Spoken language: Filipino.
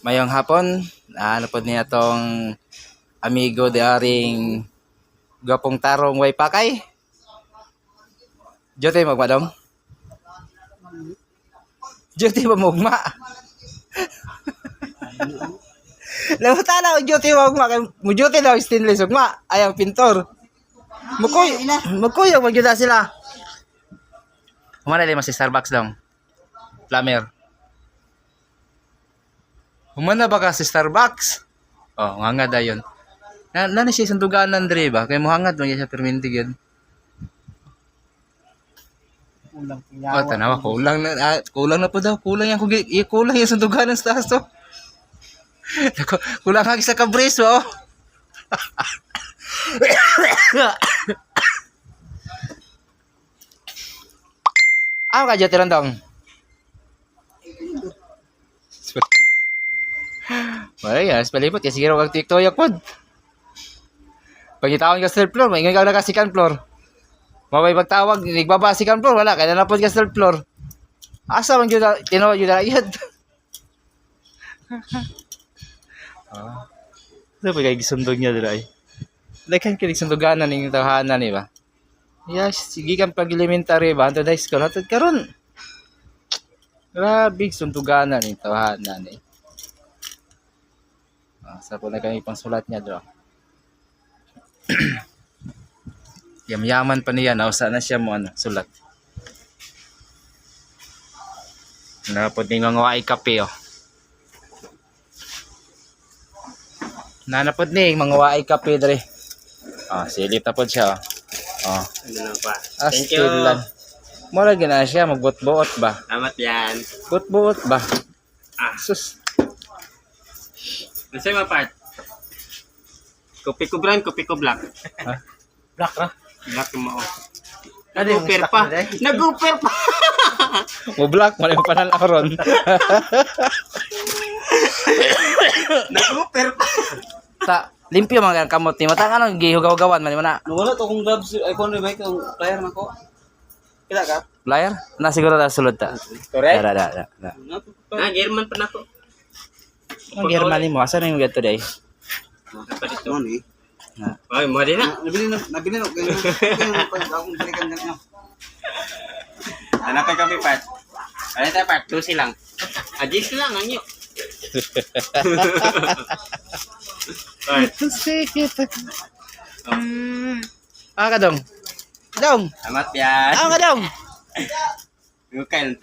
Mayong hapon, ano po niya tong amigo de aring gapong tarong way pakay. Jote magmadong. Jote ba mugma? Lamuta na ang jote magma kay mo jote daw stainless ugma ayang pintor. Mukoy, mukoy ang magyuda sila. Humana lima si Starbucks dong. Plumber. Humana ba ka si Starbucks? Oh, nga nga dayon. Na na siya sundugan Andre ba? Kay mo hangad mo siya permintig yun. Ulang Oh, tanawa kulang na ah, kulang na po daw. Kulang yan kugi, kulang yung sundugan ng stars to. Nako, kulang hagi sa kabris oh. Ah, ka jati lang Ay, yes, palipot. Kasi ginawa kang tiktoyak pod. Pagkitaon ka third floor, may ka na ka second floor. Mabay pagtawag, nagbaba second floor, wala. Kaya na pod ka third floor. Asa man yun, tinawa yun na yun. Ah. Ano pa kay gisundog niya dira ay? Like kan kay sunduganan ning tahanan ni ba? Yes, sige kan pag elementary ba anto high school hatod karon. Grabe sunduganan ning tahanan ni. Ah, sa po na kami pang sulat niya do. Yamyaman pa niya, nausa na siya mo ano, sulat. Napod ni mga waay kape oh. Nanapod ni mga waay kape dre. Ah, silit na pod siya. Oh. Oh. Ano lang pa. Thank you. Astilan. Mura gina siya magbot-buot ba? Salamat yan. Bot-buot ba? Ah. Sus. Ano sa'yo part? Kopi ko brown, kopi ko black. Ha? Black ra? Black yung mao. Ano yung Nag-upir stock pa. na? Nag-upir pa. Mo black mo yung panal aron. Nag-upir pa. Ta limpyo mga kamot ni mata ano gihugaw-gawan man mo na. Nawala to kung gloves. Ay, kung ano ba yung player na ko. Kila ka? Flyer? Na siguro na sulod ta. Correct? Da da da. Ah, German pa na ko. Ang Germany mo asa na yung gato day? Ano eh? Ay, din na. Nabili na, nabili na. Akong balikan na niya. Anak kay kami part. Ano tayo part? Lucy lang. Adjust lang, anyo. Ay, Ah ka dong. Dong. Salamat yan. Ah ka dong. Yung kain